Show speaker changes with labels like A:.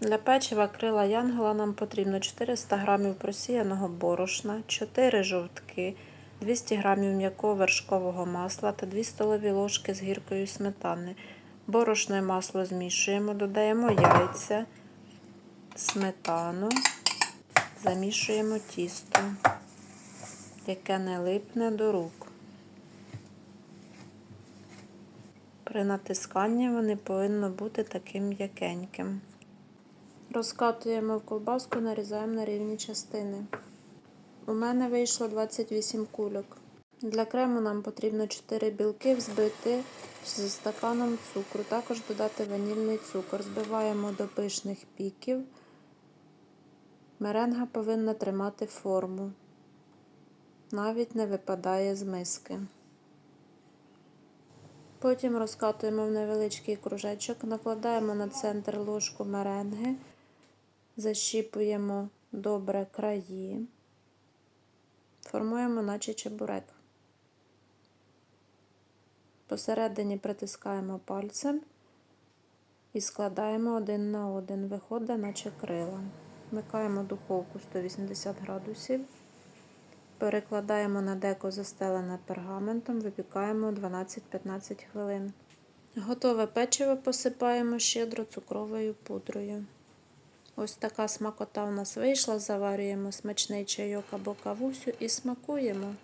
A: Для печива крила янгела нам потрібно 400 г просіяного борошна, 4 жовтки, 200 г м'якого вершкового масла та 2 столові ложки з гіркою сметани. Борошно і масло змішуємо, додаємо яйця, сметану, замішуємо тісто, яке не липне до рук. При натисканні вони повинно бути таким м'якеньким. Розкатуємо в колбаску, нарізаємо на рівні частини. У мене вийшло 28 кульок. Для крему нам потрібно 4 білки взбити зі стаканом цукру. Також додати ванільний цукор. Збиваємо до пишних піків. Меренга повинна тримати форму. Навіть не випадає з миски. Потім розкатуємо в невеличкий кружечок, накладаємо на центр ложку меренги, защіпуємо добре краї, формуємо, наче чебурек. Посередині притискаємо пальцем і складаємо один на один. Виходить, наче крила. Вмикаємо духовку 180 градусів. Перекладаємо на деко застелене пергаментом, випікаємо 12-15 хвилин. Готове печиво посипаємо щедро цукровою пудрою. Ось така смакота у нас вийшла. Заварюємо смачний чайок або кавусю і смакуємо.